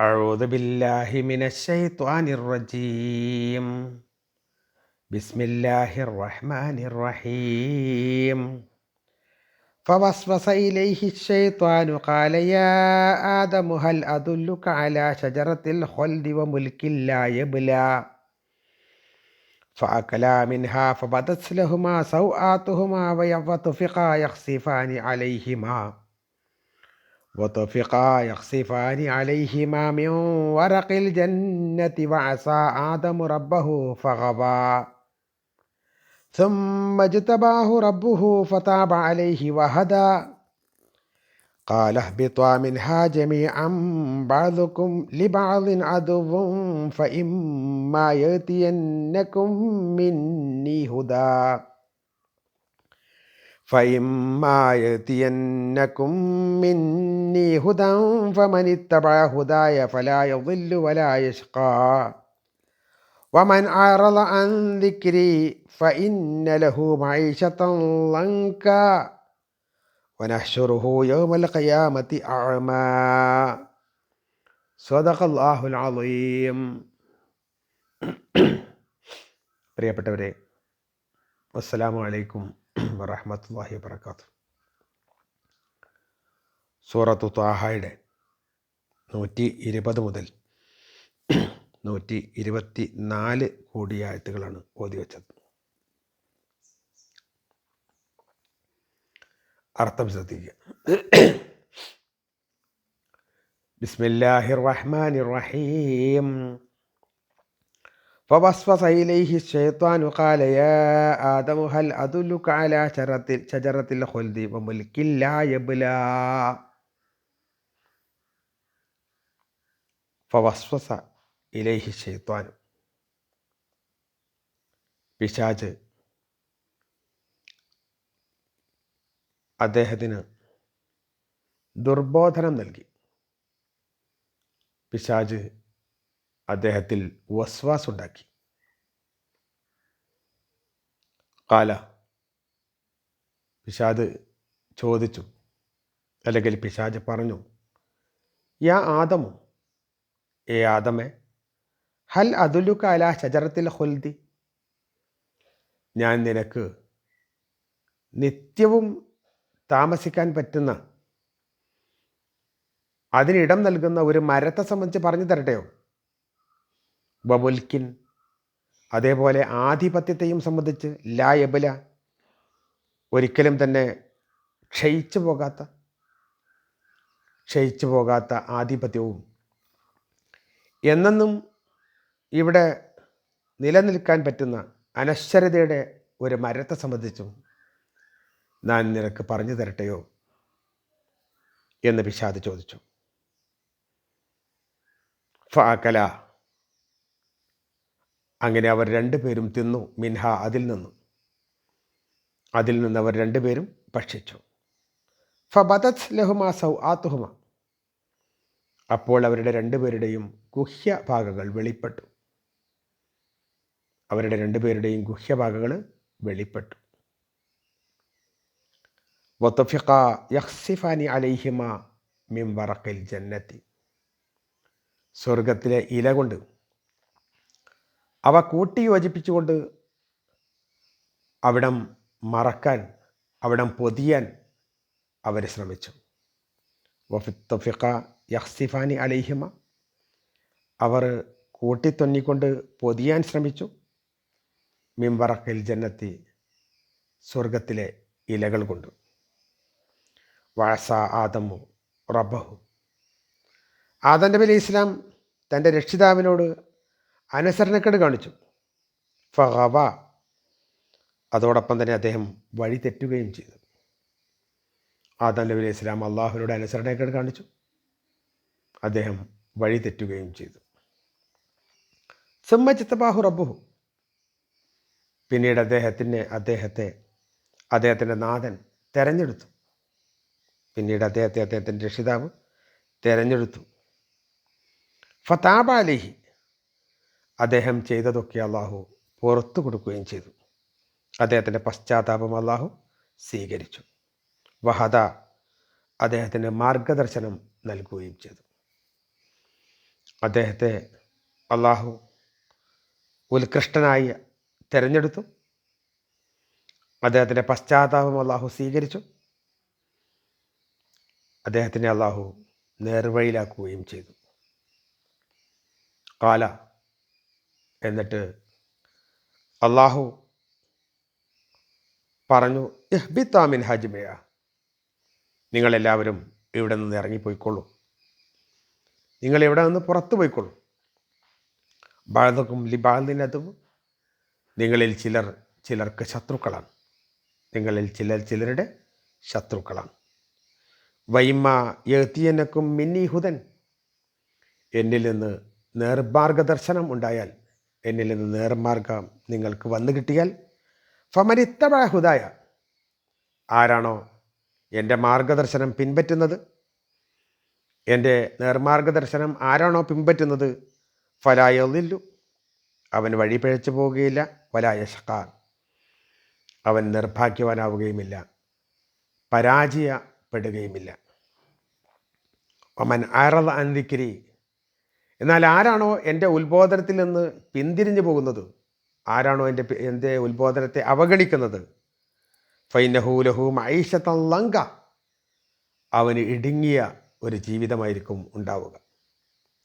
أعوذ بالله من الشيطان الرجيم. بسم الله الرحمن الرحيم. فوسوس إليه الشيطان قال يا آدم هل أدلك على شجرة الخلد وملك لا يبلى؟ فأكلا منها فبدت لهما سوآتهما وطفقا يخصفان عليهما. وطفقا يخصفان عليهما من ورق الجنة وعصى آدم ربه فغوى ثم اجتباه ربه فتاب عليه وهدى. قال اهبطا منها جميعا بعضكم لبعض عدو فإما يأتينكم مني هدى. فإما يأتينكم مني هدى فمن اتبع هداي فلا يضل ولا يشقى ومن أعرض عن ذكري فإن له معيشة ضنكا ونحشره يوم القيامة أعمى صدق الله العظيم പ്രിയപ്പെട്ടവരെ അസ്സലാമു അലൈക്കും വറഹമത്തല്ലാഹി വബർക്കാത്തു സൂറത്തു താഹയുടെ നൂറ്റി ഇരുപത് മുതൽ നൂറ്റി ഇരുപത്തി നാല് കൂടിയായത്തുകളാണ് ഓതി വച്ചത്. അർത്ഥം ശ്രദ്ധിക്കുക. ബിസ്മില്ലാഹിർ റഹ്മാനിർ റഹീം. فوسوس إليه الشيطان قال يا آدم هل أدلك على شجرة شجرة الخلد وملك لا يبلى فوسوس إليه الشيطان പിശാജ് അദ്ദേഹത്തിന് ദുർബോധനം നൽകി പിശാജ് അദ്ദേഹത്തിൽ വസ്വാസ് ഉണ്ടാക്കി കാല. പിശാദ് ചോദിച്ചു. അല്ലെങ്കിൽ പിശാജ് പറഞ്ഞു യാ ആദമു ഏ ആദമേ ഹൽ അതുലു അല ഷജറത്തിൽ ഹുൽദി? ഞാൻ നിനക്ക് നിത്യവും താമസിക്കാൻ പറ്റുന്ന അതിനിടം നൽകുന്ന ഒരു മരത്തെ സംബന്ധിച്ച് പറഞ്ഞു തരട്ടെയോ? ബമുൽക്കിൻ അതേപോലെ ആധിപത്യത്തെയും സംബന്ധിച്ച് ലായബല ഒരിക്കലും തന്നെ ക്ഷയിച്ചു പോകാത്ത ക്ഷയിച്ചു പോകാത്ത ആധിപത്യവും. എന്നെന്നും ഇവിടെ നിലനിൽക്കാൻ പറ്റുന്ന അനശ്വരതയുടെ ഒരു മരത്തെ സംബന്ധിച്ചും ഞാൻ നിനക്ക് പറഞ്ഞു തരട്ടെയോ എന്ന് വിഷാദ് ചോദിച്ചു. ഫാക്കല അങ്ങനെ അവർ രണ്ടുപേരും തിന്നു. മിൻഹ അതിൽ നിന്നും. അതിൽ നിന്ന് അവർ രണ്ടുപേരും ഭക്ഷിച്ചു. ഫബദത് ലഹുമാ സൗ ആത്തുഹുമ അപ്പോൾ അവരുടെ രണ്ടുപേരുടെയും ഗുഹ്യഭാഗങ്ങൾ വെളിപ്പെട്ടു. അവരുടെ രണ്ടുപേരുടെയും ഗുഹ്യഭാഗങ്ങൾ വെളിപ്പെട്ടു. വത്തഫിഖ യഹ്സിഫാനി അലൈഹിമ മിം വറക്കിൽ ജന്നത്തി. സ്വർഗത്തിലെ ഇല കൊണ്ട് അവ കൂട്ടി യോജിപ്പിച്ചുകൊണ്ട് അവിടം മറക്കാൻ അവിടം പൊതിയാൻ അവർ ശ്രമിച്ചു. വഫിത്തൊഫിക്ക യഹ്സിഫാനി അലൈഹിമ. അവർ കൂട്ടിത്തൊന്നിക്കൊണ്ട് പൊതിയാൻ ശ്രമിച്ചു. മിംബറക്കിൽ ജന്നത്തി സ്വർഗത്തിലെ ഇലകൾ കൊണ്ട്. വാസ ആദമു റബ്ബഹു. ആദം നബി അലൈഹി ഇസ്ലാം തന്റെ രക്ഷിതാവിനോട് അനുസരണക്കേട് കാണിച്ചു. ഫഹവ. അതോടൊപ്പം തന്നെ അദ്ദേഹം വഴി തെറ്റുകയും ചെയ്തു. ആദം നബി അലൈഹി ഇസ്ലാം അള്ളാഹുവിനോട് അനുസരണക്കേട് കാണിച്ചു. അദ്ദേഹം വഴി തെറ്റുകയും ചെയ്തു. സമ്മച്ചിത്തബാഹു റബ്ബുഹു. പിന്നീട് അദ്ദേഹത്തിന് അദ്ദേഹത്തെ അദ്ദേഹത്തിന്റെ നാഥൻ തെരഞ്ഞെടുത്തു. പിന്നീട് അദ്ദേഹത്തെ അദ്ദേഹത്തിന്റെ രക്ഷിതാവ് തെരഞ്ഞെടുത്തു. ഫതാബ അലിഹി. അദ്ദേഹം ചെയ്തതൊക്കെ അള്ളാഹു പുറത്തു കൊടുക്കുകയും ചെയ്തു. അദ്ദേഹത്തിന്റെ പശ്ചാത്താപം അള്ളാഹു സ്വീകരിച്ചു. വഹദ അദ്ദേഹത്തിന് മാർഗദർശനം നൽകുകയും ചെയ്തു. അദ്ദേഹത്തെ അള്ളാഹു ഉത്കൃഷ്ടനായി തിരഞ്ഞെടുത്തു. അദ്ദേഹത്തിന്റെ പശ്ചാത്താപം അള്ളാഹു സ്വീകരിച്ചു. അദ്ദേഹത്തിനെ അള്ളാഹു നേർവഴിയിലാക്കുകയും ചെയ്തു. കാല എന്നിട്ട് അള്ളാഹു പറഞ്ഞു ഇഹ്ബിത്താമിൻ ഹജ്മയ. നിങ്ങളെല്ലാവരും ഇവിടെ നിന്ന് ഇറങ്ങിപ്പോയിക്കൊള്ളൂ. നിങ്ങൾ ഇവിടെ നിന്ന് പുറത്തു പോയിക്കൊള്ളൂ. ബാധക്കും ലിബാലിനതും നിങ്ങളിൽ ചിലർ ചിലർക്ക് ശത്രുക്കളാണ്. നിങ്ങളിൽ ചിലർ ചിലരുടെ ശത്രുക്കളാണ്. വൈമ എത്തിയനക്കും മിന്നി ഹുദൻ. എന്നിൽ നിന്ന് നേർമാർഗദർശനം ഉണ്ടായാൽ എന്നിൽ നിന്ന് നേർമാർഗം നിങ്ങൾക്ക് വന്നു കിട്ടിയാൽ ഫമരിത്തബ ഹുദായ ആരാണോ എന്റെ മാർഗദർശനം പിൻപറ്റുന്നത്? എന്റെ നേർമാർഗദർശനം ആരാണോ പിൻപറ്റുന്നത്? ഫലായൊന്നില്ലു അവൻ വഴി പിഴച്ചു പോവുകയില്ല. വലായ ഷക്കാർ അവൻ നിർഭാഗ്യവാനാവുകയുമില്ല. പരാജയപ്പെടുകയുമില്ല. ഒമൻ ആറൽ അന്തിക്കിരി എന്നാൽ ആരാണോ എന്റെ ഉത്ബോധനത്തിൽ നിന്ന് പിന്തിരിഞ്ഞു പോകുന്നത്? ആരാണോ എന്റെ എന്റെ ഉത്ബോധനത്തെ അവഗണിക്കുന്നത്? ഫൈനഹൂലഹു മൈഷത്തല്ലങ്ക അവന് ഇടുങ്ങിയ ഒരു ജീവിതമായിരിക്കും ഉണ്ടാവുക.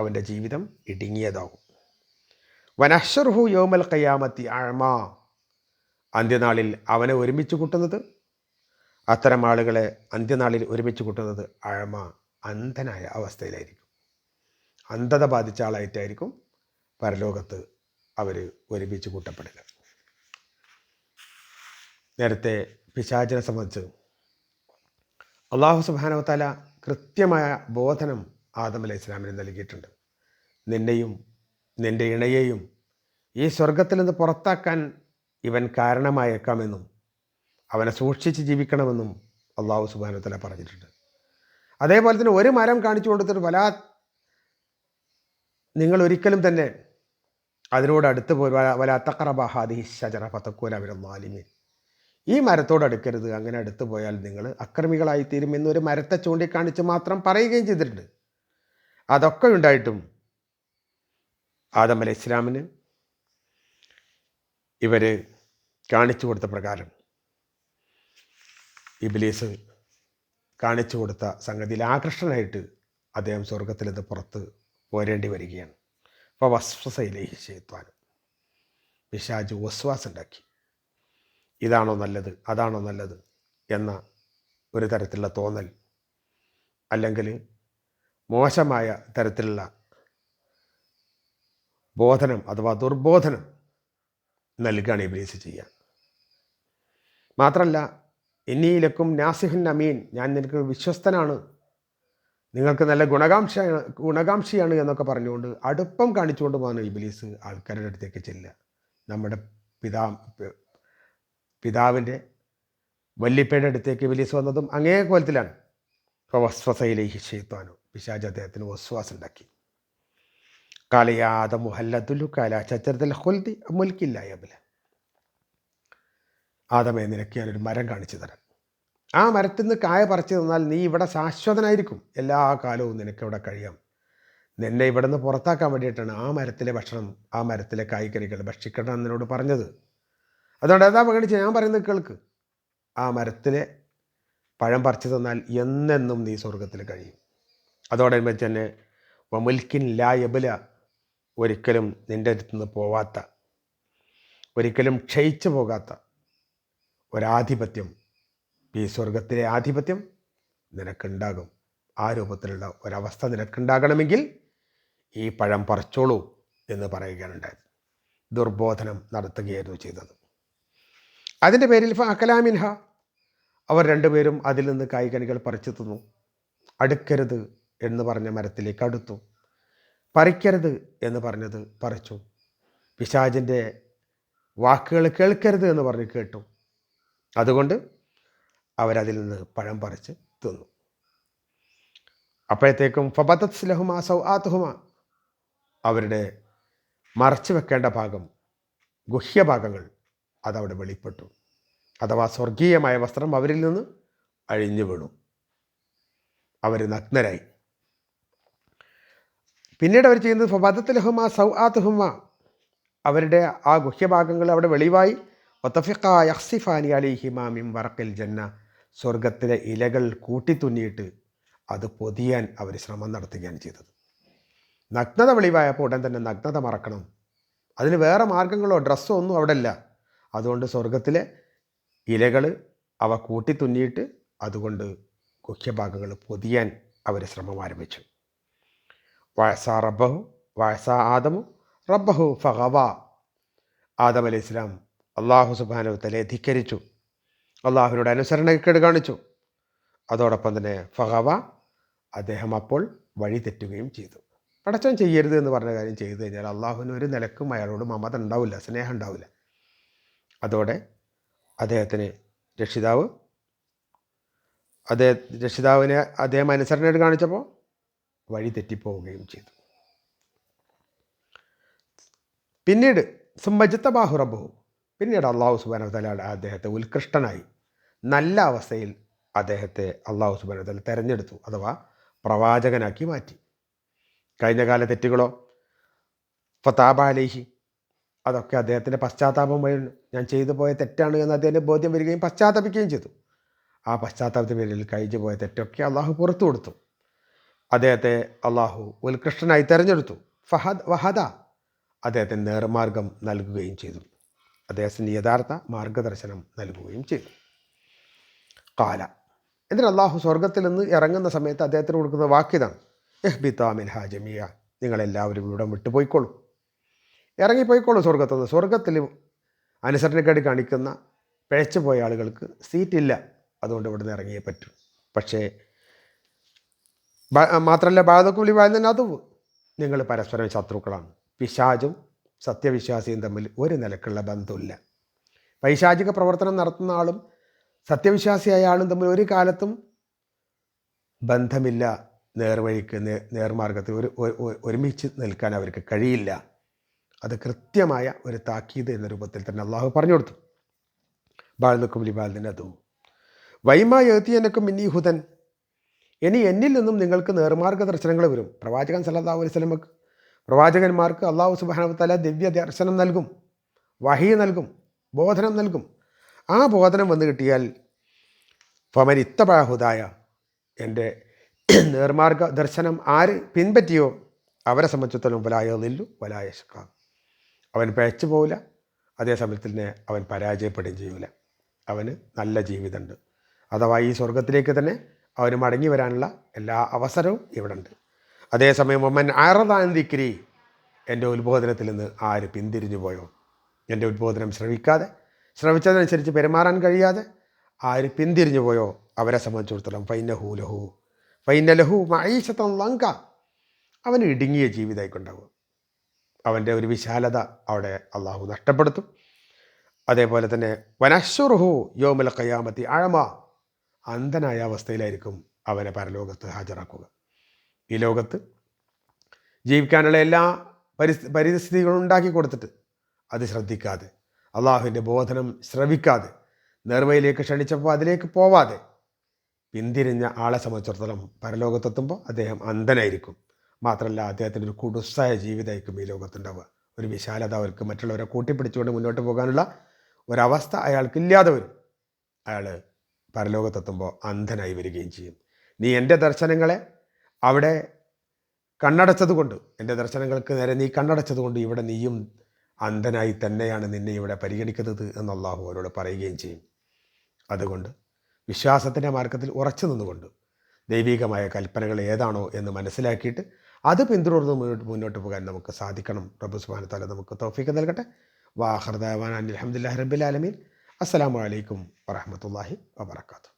അവന്റെ ജീവിതം ഇടുങ്ങിയതാകും. വനഷർഹു യോമൽ കയ്യാമത്തി ആഴ്മ അന്ത്യനാളിൽ അവനെ ഒരുമിച്ച് കൂട്ടുന്നത്? അത്തരം ആളുകളെ അന്ത്യനാളിൽ ഒരുമിച്ച് കൂട്ടുന്നത് ആഴ്മ അന്ധനായ അവസ്ഥയിലായിരിക്കും. അന്ധത ബാധിച്ച ആളായിട്ടായിരിക്കും പരലോകത്ത് അവർ ഒരുമിച്ച് കൂട്ടപ്പെടുക. നേരത്തെ പിശാചിനെ സംബന്ധിച്ച് അള്ളാഹു സുബാനവത്താല കൃത്യമായ ബോധനം ആദം അലൈഹി ഇസ്ലാമിന് നൽകിയിട്ടുണ്ട്. നിന്നെയും നിന്റെ ഇണയെയും ഈ സ്വർഗത്തിൽ നിന്ന് പുറത്താക്കാൻ ഇവൻ കാരണമായേക്കാമെന്നും അവനെ സൂക്ഷിച്ച് ജീവിക്കണമെന്നും അള്ളാഹു സുബാനവത്തല പറഞ്ഞിട്ടുണ്ട്. അതേപോലെ തന്നെ ഒരു മരം കാണിച്ചു കൊടുത്തിട്ട് വലാ നിങ്ങൾ ഒരിക്കലും തന്നെ അതിനോട് അടുത്ത് പോയി വല തക്കറബ ഹാദി ഷജറ ഫത്തക്കൂല അവരൊന്നാലിമീൻ ഈ മരത്തോട് അടുക്കരുത്. അങ്ങനെ അടുത്ത് പോയാൽ നിങ്ങൾ അക്രമികളായിത്തീരും എന്നൊരു മരത്തെ ചൂണ്ടിക്കാണിച്ച് മാത്രം പറയുകയും ചെയ്തിട്ടുണ്ട്. അതൊക്കെ ഉണ്ടായിട്ടും ആദം അലൈഹി ഇസ്ലാമിന് ഇവർ കാണിച്ചു കൊടുത്ത പ്രകാരം ഇബിലീസ് കാണിച്ചു കൊടുത്ത സംഗതിയിൽ ആകർഷണമായിട്ട് അദ്ദേഹം സ്വർഗത്തിൽ നിന്ന് പുറത്ത് പോരേണ്ടി വരികയാണ്. അപ്പോൾ വസ്വസയിലേക്ക് ചെയ്ത്വാൻ പിശാജ് വസ്വാസ് ഉണ്ടാക്കി ഇതാണോ നല്ലത്? അതാണോ നല്ലത്? എന്ന ഒരു തരത്തിലുള്ള തോന്നൽ അല്ലെങ്കിൽ മോശമായ തരത്തിലുള്ള ബോധനം അഥവാ ദുർബോധനം നൽകുകയാണ് ഇബ്ലീസ് ചെയ്യുക. മാത്രമല്ല എന്നീലക്കും നാസിഹുൻ അമീൻ ഞാൻ നിനക്ക് വിശ്വസ്തനാണ് നിങ്ങൾക്ക് നല്ല ഗുണകാംക്ഷ ഗുണകാംക്ഷിയാണ് എന്നൊക്കെ പറഞ്ഞുകൊണ്ട് അടുപ്പം കാണിച്ചുകൊണ്ട് പോകുന്ന ഇബിലീസ് ആൾക്കാരുടെ അടുത്തേക്ക് ചെല്ലുക. നമ്മുടെ പിതാ പിതാവിന്റെ വല്യപ്പയുടെ അടുത്തേക്ക് ഇബിലീസ് വന്നതും അങ്ങേ കോലത്തിലാണ്. ഇപ്പോൾ വസ്വസയിലേക്ക് ഷെയ്ത്താനു പിശാജ് അദ്ദേഹത്തിന് വസ്വാസ് ഉണ്ടാക്കി. കാലയാത മുഹല്ലത്തുലു കാല ചരിത്രത്തിൽ ഹുൽദി മുൽക്കില്ല അബില ആദമേ നിനക്ക് ഞാനൊരു മരം കാണിച്ചു തരാം ആ മരത്തിൽ നിന്ന് കായ പറിച്ചു തന്നാൽ നീ ഇവിടെ ശാശ്വതനായിരിക്കും. എല്ലാ കാലവും നിനക്ക് ഇവിടെ കഴിയാം. നിന്നെ ഇവിടെ നിന്ന് പുറത്താക്കാൻ വേണ്ടിയിട്ടാണ് ആ മരത്തിലെ ഭക്ഷണം ആ മരത്തിലെ കായ്കറികൾ ഭക്ഷിക്കണം എന്നോട് പറഞ്ഞത്. അതുകൊണ്ട് എന്താ പകടിച്ച് ഞാൻ പറയുന്നത് കേൾക്ക്. ആ മരത്തിലെ പഴം പറിച്ചു തന്നാൽ എന്നെന്നും നീ സ്വർഗത്തിൽ കഴിയും. അതോടനുബന്ധിച്ച് തന്നെ വമുൽക്കിൻ ലാ യബുല ഒരിക്കലും നിന്റെ അടുത്ത് നിന്ന് പോവാത്ത ഒരിക്കലും ക്ഷയിച്ചു പോകാത്ത ഒരാധിപത്യം ഈ സ്വർഗത്തിലെ ആധിപത്യം നിനക്കുണ്ടാകും. ആ രൂപത്തിലുള്ള ഒരവസ്ഥ നിനക്കുണ്ടാകണമെങ്കിൽ ഈ പഴം പറിച്ചോളൂ എന്ന് പറയുകയാണുണ്ടായത്. ദുർബോധനം നടത്തുകയായിരുന്നു ചെയ്തത്. അതിന്റെ പേരിൽ അക്കലാമിൻഹ അവർ രണ്ടുപേരും അതിൽ നിന്ന് കായ്കനികൾ പറിച്ചു തിന്നു. അടുക്കരുത് എന്ന് പറഞ്ഞ മരത്തിലേക്ക് അടുത്തു. പറിക്കരുത് എന്ന് പറഞ്ഞത് പറിച്ചു. പിശാചിന്റെ വാക്കുകൾ കേൾക്കരുത് എന്ന് പറഞ്ഞ് കേട്ടു. അതുകൊണ്ട് അവരതിൽ നിന്ന് പഴം പറിച്ച് തിന്നു. അപ്പോഴത്തേക്കും ഫബത്തത് സ്ലഹുമ സൗ ആത്തുഹുമ അവരുടെ മറച്ചു വെക്കേണ്ട ഭാഗം ഗുഹ്യഭാഗങ്ങൾ അതവിടെ വെളിപ്പെട്ടു. അഥവാ സ്വർഗീയമായ വസ്ത്രം അവരിൽ നിന്ന് അഴിഞ്ഞു വീണു. അവർ നഗ്നരായി. പിന്നീട് അവർ ചെയ്യുന്നത് ഫബദത്തിലഹുമ സൗ ആത്തുഹുമ അവരുടെ ആ ഗുഹ്യഭാഗങ്ങൾ അവിടെ വെളിവായി. ഒത്തഫിഖ യഹ്സിഫാനി അലിഹിമാമിം വറക്കൽ ജന്ന. സ്വർഗത്തിലെ ഇലകൾ കൂട്ടിത്തുന്നിയിട്ട് അത് പൊതിയാൻ അവർ ശ്രമം നടത്തുകയാണ് ചെയ്തത്. നഗ്നത വെളിവായപ്പോൾ ഉടൻ തന്നെ നഗ്നത മറക്കണം. അതിന് വേറെ മാർഗങ്ങളോ ഡ്രസ്സോ ഒന്നും അവിടെ ഇല്ല. അതുകൊണ്ട് സ്വർഗത്തിലെ ഇലകൾ അവ കൂട്ടിത്തുന്നിയിട്ട് അതുകൊണ്ട് ഗുഹ്യഭാഗങ്ങൾ പൊതിയാൻ അവർ ശ്രമം ആരംഭിച്ചു. വയസ റബ്ബഹു വയസ ആദമു റബ്ബഹു ഫഹവ. ആദം അലൈഹി ഇസ്ലാം അള്ളാഹു തലേ ധിക്കരിച്ചു. അള്ളാഹുവിനോട് അനുസരണക്കേട് കാണിച്ചു. അതോടൊപ്പം തന്നെ ഫഹവ അദ്ദേഹം അപ്പോൾ വഴി തെറ്റുകയും ചെയ്തു. പടച്ചവൻ ചെയ്യരുത് എന്ന് പറഞ്ഞ കാര്യം ചെയ്തു കഴിഞ്ഞാൽ അള്ളാഹുവിന് ഒരു നിലക്കും അയാളോട് മമത ഉണ്ടാവില്ല സ്നേഹം ഉണ്ടാവില്ല. അതോടെ അദ്ദേഹത്തിന് രക്ഷിതാവ് അദ്ദേഹ രക്ഷിതാവിനെ അദ്ദേഹം അനുസരണയോട് കാണിച്ചപ്പോൾ വഴി തെറ്റിപ്പോവുകയും ചെയ്തു. പിന്നീട് സുമ്മജിത്ത ബാഹുറബു പിന്നീട് അള്ളാഹു സുബാന തല അദ്ദേഹത്തെ ഉത്കൃഷ്ടനായി. നല്ല അവസ്ഥയിൽ അദ്ദേഹത്തെ അള്ളാഹു സുബാൻ തല തിരഞ്ഞെടുത്തു അഥവാ പ്രവാചകനാക്കി മാറ്റി. കഴിഞ്ഞ കാല തെറ്റുകളോ ഫതാബ അലേഹി അതൊക്കെ അദ്ദേഹത്തിന്റെ പശ്ചാത്താപം വഴി ഞാൻ ചെയ്തു പോയ തെറ്റാണ് എന്ന് അദ്ദേഹത്തിന് ബോധ്യം വരികയും പശ്ചാത്തപിക്കുകയും ചെയ്തു. ആ പശ്ചാത്താപത്തിന് പേരിൽ കഴിഞ്ഞു പോയ തെറ്റൊക്കെ അള്ളാഹു പുറത്തു കൊടുത്തു. അദ്ദേഹത്തെ അള്ളാഹു ഉത്കൃഷ്ടനായി തിരഞ്ഞെടുത്തു. ഫഹദ് വഹദ അദ്ദേഹത്തിന് നേർമാർഗം നൽകുകയും ചെയ്തു. അദ്ദേഹത്തിന് യഥാർത്ഥ മാർഗദർശനം നൽകുകയും ചെയ്തു. കാല എന്നിട്ട് അള്ളാഹു സ്വർഗത്തിൽ നിന്ന് ഇറങ്ങുന്ന സമയത്ത് അദ്ദേഹത്തിന് കൊടുക്കുന്ന വാക്യതാണ് എഹ്ബിത്ത മിൻഹ ഹാജമിയ നിങ്ങളെല്ലാവരും ഇവിടെ വിട്ടുപോയിക്കോളൂ. ഇറങ്ങിപ്പോയിക്കോളൂ സ്വർഗത്തു നിന്ന്. സ്വർഗത്തിൽ അനുസരണക്കേട് കാണിക്കുന്ന പിഴച്ചു പോയ ആളുകൾക്ക് സീറ്റില്ല. അതുകൊണ്ട് ഇവിടുന്ന് ഇറങ്ങിയേ പറ്റൂ. പക്ഷേ മാത്രമല്ല ബാധക്കുലി വായന വാഴുന്നതിനകത്ത് നിങ്ങൾ പരസ്പരം ശത്രുക്കളാണ്. പിശാചും സത്യവിശ്വാസിയും തമ്മിൽ ഒരു നിലക്കുള്ള ബന്ധമില്ല. പൈശാചിക പ്രവർത്തനം നടത്തുന്ന ആളും സത്യവിശ്വാസിയായ ആളും തമ്മിൽ ഒരു കാലത്തും ബന്ധമില്ല. നേർവഴിക്ക് നേർമാർഗത്തിൽ ഒരു ഒരു- ഒരു- ഒരുമിച്ച് നിൽക്കാൻ അവർക്ക് കഴിയില്ല. അത് കൃത്യമായ ഒരു താക്കീത് എന്ന രൂപത്തിൽ തന്നെ അള്ളാഹു പറഞ്ഞു കൊടുത്തു. ബാൽനക്കും ലിബാലിന് അതും. വൈമാ എഴുത്തിയനക്കും മിന്നി ഹുദൻ. ഇനി എന്നിൽ നിന്നും നിങ്ങൾക്ക് നേർമാർഗ ദർശനങ്ങൾ വരും. പ്രവാചകൻ സല്ലല്ലാഹു അലൈഹി വസല്ലമക്ക് പ്രവാചകന്മാർക്ക് അള്ളാഹു സുബാനവത്തല ദിവ്യ ദർശനം നൽകും. വഹി നൽകും. ബോധനം നൽകും. ആ ബോധനം വന്നു കിട്ടിയാൽ ഫമൻ ഇത്തബാഹുദായ എന്റെ നേർമാർഗ ദർശനം ആര് പിൻപറ്റിയോ അവരെ സംബന്ധിച്ചിടത്തോളം വലായോ നില്ലു വലായ ശക്ക അവൻ പഴച്ചു പോവില്ല അതേ സമയത്തിൽ തന്നെ അവൻ പരാജയപ്പെടുകയും ചെയ്യൂല. അവന് നല്ല ജീവിതമുണ്ട്. അഥവാ ഈ സ്വർഗത്തിലേക്ക് തന്നെ അവന് മടങ്ങി വരാനുള്ള എല്ലാ അവസരവും ഇവിടെ ഉണ്ട് അതേസമയം ഒമ്മൻ ആറതാൻ ദിക്രി എന്റെ ഉത്ബോധനത്തിൽ നിന്ന് ആര് പിന്തിരിഞ്ഞു പോയോ? എന്റെ ഉത്ബോധനം ശ്രവിക്കാതെ ശ്രവിച്ചതനുസരിച്ച് പെരുമാറാൻ കഴിയാതെ ആര് പിന്തിരിഞ്ഞു പോയോ അവരെ സംബന്ധിച്ചിടത്തോളം. ഫൈനഹു ലഹു. ഫൈന ലഹു ലങ്ക. അവന് ഇടുങ്ങിയ ജീവിതമായിക്കൊണ്ടാവും. അവന്റെ ഒരു വിശാലത അവിടെ അള്ളാഹു നഷ്ടപ്പെടുത്തും. അതേപോലെ തന്നെ വനശ്വറുഹു യോമല കയ്യാമത്തി ആഴമ അന്ധനായ അവസ്ഥയിലായിരിക്കും അവനെ പരലോകത്ത് ഹാജരാക്കുക. ഈ ലോകത്ത് ജീവിക്കാനുള്ള എല്ലാ പരിസ്ഥി പരിസ്ഥിതികളും ഉണ്ടാക്കി കൊടുത്തിട്ട് അത് ശ്രദ്ധിക്കാതെ അള്ളാഹുവിന്റെ ബോധനം ശ്രവിക്കാതെ നേർവയിലേക്ക് ക്ഷണിച്ചപ്പോൾ അതിലേക്ക് പോവാതെ പിന്തിരിഞ്ഞ ആളെ സംബന്ധിച്ചിടത്തോളം പരലോകത്തെത്തുമ്പോൾ അദ്ദേഹം അന്ധനായിരിക്കും. മാത്രമല്ല അദ്ദേഹത്തിന്റെ ഒരു കുടുസായ ജീവിതമായിരിക്കും ഈ ലോകത്തുണ്ടാവുക. ഒരു വിശാലത അവർക്ക് മറ്റുള്ളവരെ കൂട്ടിപ്പിടിച്ചുകൊണ്ട് മുന്നോട്ട് പോകാനുള്ള ഒരവസ്ഥ അയാൾക്കില്ലാതെ വരും. അയാൾ പരലോകത്തെത്തുമ്പോൾ അന്ധനായി വരികയും ചെയ്യും. നീ എന്റെ ദർശനങ്ങളെ അവിടെ കണ്ണടച്ചതുകൊണ്ട് എന്റെ ദർശനങ്ങൾക്ക് നേരെ നീ കണ്ണടച്ചതുകൊണ്ട് ഇവിടെ നീയും അന്ധനായി തന്നെയാണ് നിന്നെ ഇവിടെ പരിഗണിക്കുന്നത് എന്ന് അള്ളാഹു അവരോട് പറയുകയും ചെയ്യും. അതുകൊണ്ട് വിശ്വാസത്തിന്റെ മാർഗത്തിൽ ഉറച്ചു നിന്നുകൊണ്ട് ദൈവികമായ കൽപ്പനകൾ ഏതാണോ എന്ന് മനസ്സിലാക്കിയിട്ട് അത് പിന്തുടർന്ന് മുന്നോട്ട് മുന്നോട്ട് പോകാൻ നമുക്ക് സാധിക്കണം. റബ്ബു സുബാനത്താല നമുക്ക് തൗഫീക്ക് നൽകട്ടെ. വാഹർദാൻ അലഹമുല്ലാ റബ്ബിൽ ആലമീൻ. അസ്സലാമു അലൈക്കും വറഹമത്തല്ലാഹി വബർക്കാത്തു